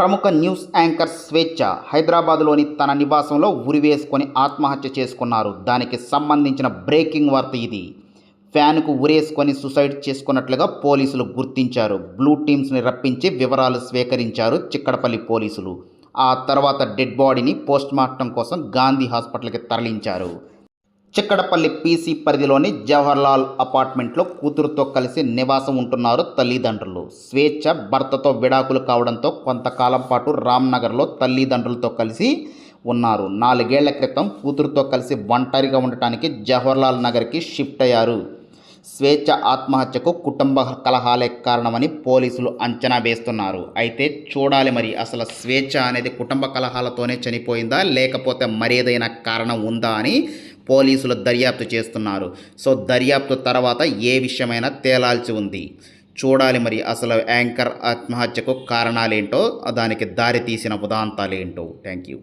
ప్రముఖ news anchor స్వేచ్ఛ హైదరాబాద్లోని తన నివాసంలో ఉరివేసుకొని ఆత్మహత్య చేసుకున్నారు. దానికి సంబంధించిన బ్రేకింగ్ వార్త ఇది. ఫ్యాన్కు ఉరేసుకొని సుసైడ్ చేసుకున్నట్లుగా పోలీసులు గుర్తించారు. బ్లూ టీమ్స్ని రప్పించి వివరాలు స్వీకరించారు చిక్కడపల్లి పోలీసులు. ఆ తర్వాత డెడ్ బాడీని పోస్ట్మార్టం కోసం గాంధీ హాస్పిటల్కి తరలించారు. చిక్కడపల్లి పీసీ పరిధిలోని జవహర్లాల్ అపార్ట్మెంట్లో కూతురుతో కలిసి నివాసం ఉంటున్నారు తల్లిదండ్రులు. స్వేచ్ఛ భర్తతో విడాకులు కావడంతో కొంతకాలం పాటు రామ్నగర్లో తల్లిదండ్రులతో కలిసి ఉన్నారు. నాలుగేళ్ళ క్రితం కూతురుతో కలిసి ఒంటరిగా ఉండటానికి జవహర్లాల్ నగర్కి షిఫ్ట్ అయ్యారు. స్వేచ్ఛ ఆత్మహత్యకు కుటుంబ కలహాలే కారణమని పోలీసులు అంచనా వేస్తున్నారు. అయితే చూడాలి మరి అసలు స్వేచ్ఛ అనేది కుటుంబ కలహాలతోనే చనిపోయిందా లేకపోతే మరేదైనా కారణం ఉందా అని పోలీసులు దర్యాప్తు చేస్తున్నారు. సో దర్యాప్తు తర్వాత ఏ విషయమైనా తేలాల్సి ఉంది. చూడాలి మరి అసలు యాంకర్ ఆత్మహత్యకు కారణాలేంటో దానికి దారి తీసిన ఉదాంతాలేంటో. Thank you